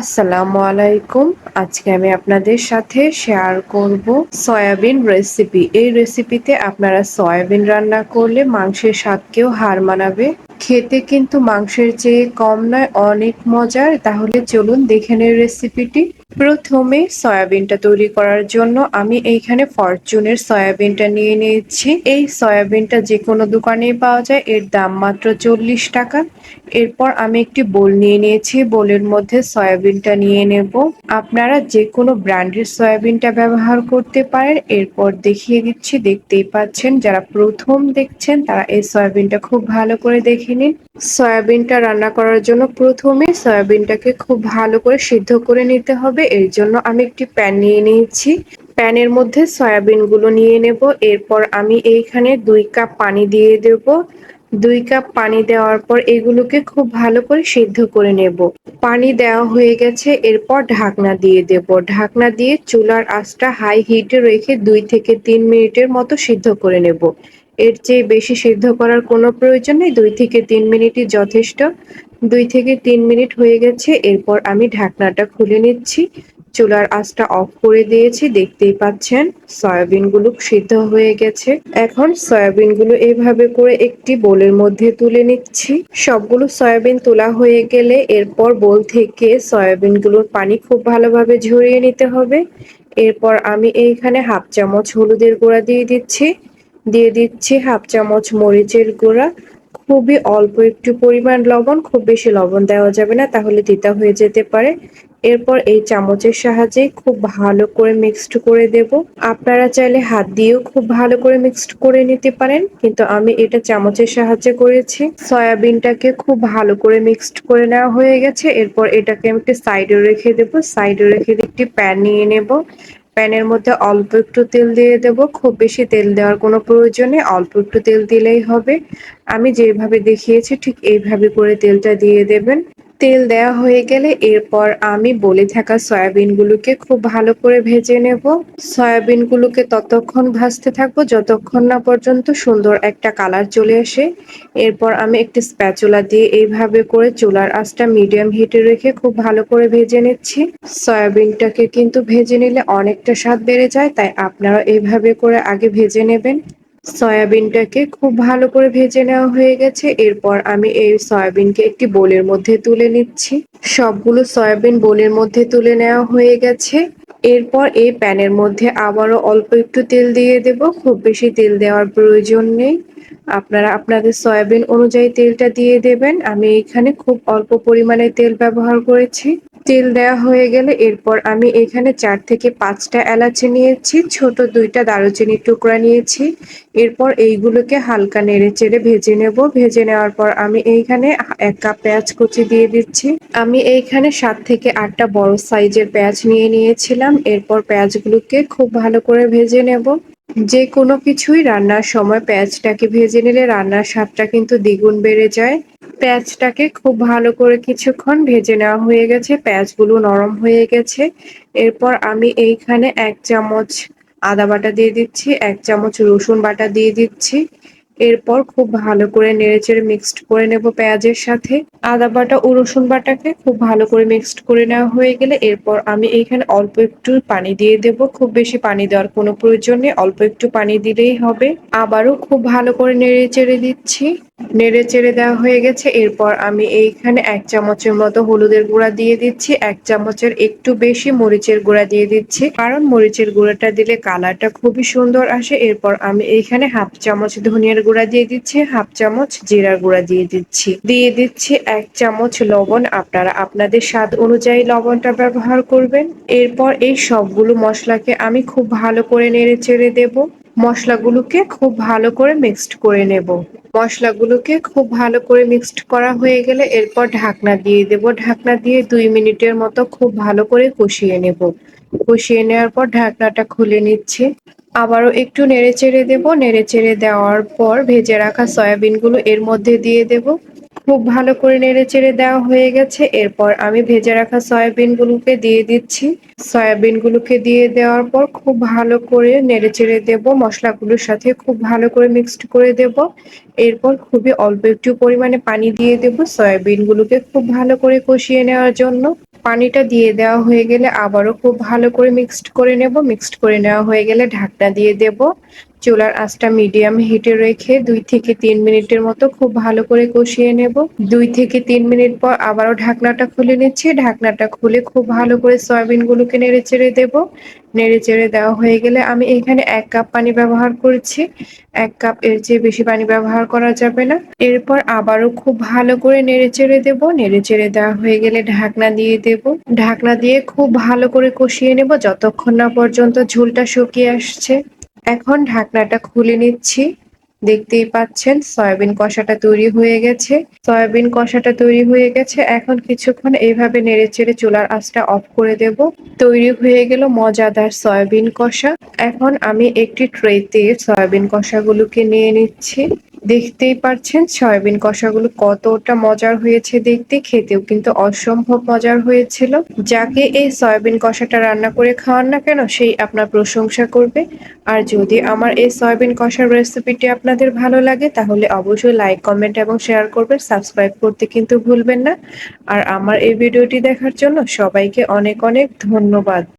আসসালামু আলাইকুম। আজকে আমি আপনাদের সাথে শেয়ার করব সয়াবিন রেসিপি এই রেসিপিতে আপনারা সয়াবিন রান্না করলে মাংসের স্বাদকেও হার মানাবে। খেতে কিন্তু মাংসের চেয়ে কম নয়, অনেক মজার। তাহলে চলুন দেখে নেই রেসিপিটি প্রথমে সয়াবিনটা তৈরি করার জন্য আমি এইখানে ফরচুনের সয়াবিনটা নিয়ে নিয়েছি। এই সয়াবিনটা যে কোনো দোকানেই পাওয়া যায়, এর দাম মাত্র চল্লিশ টাকা। এরপর আমি একটি বোল নিয়ে নিয়েছি, বোলের মধ্যে সয়াবিনটা নিয়ে নেব। আপনারা যে কোনো ব্র্যান্ডের সয়াবিনটা ব্যবহার করতে পারেন। এরপর দেখিয়ে দিচ্ছি, দেখতেই পাচ্ছেন, যারা প্রথম দেখছেন, তারা এই সয়াবিনটা খুব ভালো করে দেখে নিন সয়াবিনটা রান্না করার জন্য প্রথমে সয়াবিনটাকে খুব ভালো করে সিদ্ধ করে নিতে হবে। এর জন্য আমি একটি প্যান নিয়ে নিয়েছি। প্যানের মধ্যে সয়াবিনগুলো নিয়ে নেব। এরপর আমি এইখানে দুই কাপ পানি দিয়ে দেব। দুই কাপ পানি দেওয়ার পর এগুলোকে খুব ভালো করে সিদ্ধ করে নেব। পানি দেওয়া হয়ে গেছে। এরপর ঢাকনা দিয়ে দেব। ঢাকনা দিয়ে চুলার আঁচটা হাই হিটে রেখে দুই থেকে তিন মিনিটের মতো সিদ্ধ করে নেব। এর চেয়ে বেশি সিদ্ধ করার কোনো প্রয়োজন নেই। দুই থেকে তিন মিনিটই যথেষ্ট। দুই থেকে তিন মিনিট হয়ে গেছে, এরপর আমি ঢাকনাটা খুলে নিচ্ছি। চুলার আঁচটা অফ করে দিয়েছি, দেখতেই পাচ্ছেন সয়াবিনগুলো সিদ্ধ হয়ে গেছে। এখন সয়াবিনগুলো এইভাবে করে একটি বোলের মধ্যে তুলে নিচ্ছি। সবগুলো সয়াবিন তোলা হয়ে গেলে এরপর বোল থেকে সয়াবিনগুলোর পানি খুব ভালোভাবে ঝরিয়ে নিতে হবে। এরপর আমি এইখানে হাফ চামচ হলুদের গুঁড়া দিয়ে দিচ্ছি। দিয়ে দিচ্ছি হাফ চামচ মরিচের গুঁড়া। খুবই অল্প একটু পরিমাণ লবণ, খুব বেশি লবণ দেওয়া যাবে না, তাহলে তিতা হয়ে যেতে পারে। এরপর এই চামচের সাহায্যে খুব ভালো করে মিক্সড করে দেব। আপনারা চাইলে হাত দিয়েও খুব ভালো করে মিক্সড করে নিতে পারেন, কিন্তু আমি এটা চামচের সাহায্যে করেছি। সয়াবিনটাকে খুব ভালো করে মিক্সড করে নেওয়া হয়ে গেছে। এরপর এটাকে আমি একটি সাইডে রেখে দেব। সাইডে রেখে একটি প্যান নিয়ে নেব। প্যানের মধ্যে অল্প একটু তেল দিয়ে দেব। খুব বেশি তেল দেওয়ার কোনো প্রয়োজনে অল্প একটু তেল দিলেই হবে। আমি যেভাবে দেখিয়েছি ঠিক এইভাবে করে তেলটা দিয়ে দেবেন। তেল দেওয়া হয়ে গেলে এরপর আমি বলে থাকা সয়াবিনগুলোকে খুব ভালো করে ভেজে নেব। সয়াবিনগুলোকে ততক্ষণ ভাজতে থাকব যতক্ষণ না পর্যন্ত সুন্দর একটা কালার চলে আসে। এরপর আমি একটি স্প্যাচুলা দিয়ে এইভাবে করে চুলার আঁচটা মিডিয়াম হিটে রেখে খুব ভালো করে ভেজে নিচ্ছি। সয়াবিনটাকে কিন্তু ভেজে নিলে অনেকটা স্বাদ বেড়ে যায়, তাই আপনারা এইভাবে করে আগে ভেজে নেবেন। সয়াবিনটাকে খুব ভালো করে ভেজে নেওয়া হয়ে গেছে। এরপর আমি এই সয়াবিনকে একটি বোলের মধ্যে তুলে নিচ্ছি। সবগুলো সয়াবিন বোলের মধ্যে তুলে নেওয়া হয়ে গেছে। এরপর এই প্যানের মধ্যে আবারও অল্প একটু তেল দিয়ে দেব। খুব বেশি তেল দেওয়ার প্রয়োজন নেই। আপনারা আপনাদের সয়াবিন অনুযায়ী তেলটা দিয়ে দেবেন। আমি এখানে খুব অল্প পরিমাণে তেল ব্যবহার করেছি। তেল দেওয়া হয়ে গেলে এরপর আমি এখানে চার থেকে পাঁচটা এলাচি নিয়েছি, ছোট দুইটা দারুচিনির টুকরা নিয়েছি। এরপর এইগুলোকে হালকা নেড়ে চেড়ে ভেজে নেব। ভেজে নেওয়ার পর আমি এইখানে এক কাপ পেঁয়াজ কুচি দিয়ে দিচ্ছি। আমি এইখানে সাত থেকে আটটা বড় সাইজের পেঁয়াজ নিয়ে নিয়েছিলাম। এরপর পেঁয়াজগুলোকে খুব ভালো করে ভেজে নেব। যে কোনো কিছুই রান্নার সময় পেঁয়াজটাকে ভেজে নিলে রান্নার স্বাদটা কিন্তু দ্বিগুণ বেড়ে যায়। পেঁয়াজটাকে খুব ভালো করে কিছুক্ষণ ভেজে নেওয়া হয়ে গেছে, পেঁয়াজগুলো নরম হয়ে গেছে। এরপর আমি এইখানে এক চামচ আদা বাটা দিয়ে দিচ্ছি, এক চামচ রসুন বাটা দিয়ে দিচ্ছি। এরপর খুব ভালো করে নেড়েচেড়ে মিক্সড করে নেব পেঁয়াজের সাথে। আদা বাটা ও রসুন বাটাকে খুব ভালো করে মিক্সড করে নেওয়া হয়ে গেলে এরপর আমি এইখানে অল্প একটু পানি দিয়ে দেব। খুব বেশি পানি দেওয়ার কোনো প্রয়োজন নেই, অল্প একটু পানি দিলেই হবে। আবারও খুব ভালো করে নেড়ে চেড়ে দিচ্ছি। নেড়ে চেড়ে দেওয়া হয়ে গেছে। এরপর আমি এইখানে এক চামচের মতো হলুদের গুঁড়া দিয়ে দিচ্ছি, এক চামচের একটু বেশি মরিচের গুঁড়া দিয়ে দিচ্ছি। কারণ মরিচের গুঁড়াটা দিলে কালারটা খুবই সুন্দর আসে। এরপর আমি এইখানে হাফ চামচ ধনিয়ার গুঁড়া দিয়ে দিচ্ছি, হাফ চামচ জিরার গুঁড়া দিয়ে দিচ্ছি। দিয়ে দিচ্ছি এক চামচ লবণ। আপনারা আপনাদের স্বাদ অনুযায়ী লবণটা ব্যবহার করবেন। এরপর এই সবগুলো মশলাকে আমি খুব ভালো করে নেড়ে চেড়ে দেবো। মশলাগুলোকে খুব ভালো করে মিক্সড করে নেব। মশলাগুলোকে খুব ভালো করে মিক্সড করা হয়ে গেলে এরপর ঢাকনা দিয়ে দেব। ঢাকনা দিয়ে দুই মিনিটের মতো খুব ভালো করে কষিয়ে নেব। কষিয়ে নেওয়ার পর ঢাকনাটা খুলে নিচ্ছে। আবারও একটু নেড়ে চেড়ে দেবো। নেড়ে চেড়ে দেওয়ার পর ভেজে রাখা সয়াবিনগুলো এর মধ্যে দিয়ে দেব। খুব ভালো করে নেড়ে চেড়ে দেওয়া হয়ে গেছে। এরপর আমি ভেজে রাখা সয়াবিন গুলোকে দিয়ে দিচ্ছি। সয়াবিন গুলোকে দিয়ে দেওয়ার পর খুব ভালো করে নেড়ে চেড়ে দেব। মশলাগুলোর সাথে খুব ভালো করে মিক্সড করে দেব। এরপর খুবই অল্প একটু পরিমাণে পানি দিয়ে দেব সয়াবিন গুলোকে খুব ভালো করে কষিয়ে নেওয়ার জন্য। পানিটা দিয়ে দেওয়া হয়ে গেলে আবারও খুব ভালো করে মিক্সড করে নেব। মিক্সড করে নেওয়া হয়ে গেলে ঢাকনা দিয়ে দেব। চুলার আঁচটা মিডিয়াম হিটে রেখে দুই থেকে তিন মিনিটের মতো খুব ভালো করে কষিয়ে নেব। দুই থেকে তিন মিনিট পর আবারও ঢাকনাটা খুলে নিচ্ছি। ঢাকনাটা খুলে খুব ভালো করে সয়াবিনগুলোকে নেড়ে চেড়ে দেবো। নেড়ে চেড়ে দেওয়া হয়ে গেলে আমি এখানে এক কাপ পানি ব্যবহার করেছি। এক কাপ এর চেয়ে বেশি পানি ব্যবহার করা যাবে না। এরপর আবারও খুব ভালো করে নেড়ে চেড়ে দেবো। নেড়ে চেড়ে দেওয়া হয়ে গেলে ঢাকনা দিয়ে দেব। ঢাকনা দিয়ে খুব ভালো করে কষিয়ে নেব। যতক্ষণ না পর্যন্ত ঝোলটা শুকিয়ে আসছে। এখন ঢাকনাটা খুলে নিচ্ছি। দেখতেই পাচ্ছেন, সয়াবিন কষাটা তৈরি হয়ে গেছে। সয়াবিন কষাটা তৈরি হয়ে গেছে। এখন কিছুক্ষণ এইভাবে নেড়ে চেড়ে চুলার আঁচটা অফ করে দেব। তৈরি হয়ে গেল মজাদার সয়াবিন কষা। এখন আমি একটি ট্রেতে সয়াবিন কষাগুলোকে নিয়ে নিচ্ছি। দেখতেই পাচ্ছেন সয়াবিন কষাগুলো কতটা মজার হয়েছে দেখতে, খেতেও কিন্তু অসম্ভব মজার হয়েছিল। যাকে এই সয়াবিন কষাটা রান্না করে খাওয়ান না কেন, সেই আপনার প্রশংসা করবে। আর যদি আমার এই সয়াবিন কষার রেসিপিটি আপনাদের ভালো লাগে, তাহলে অবশ্যই লাইক, কমেন্ট এবং শেয়ার করবেন। সাবস্ক্রাইব করতে কিন্তু ভুলবেন না। আর আমার এই ভিডিওটি দেখার জন্য সবাইকে অনেক অনেক ধন্যবাদ।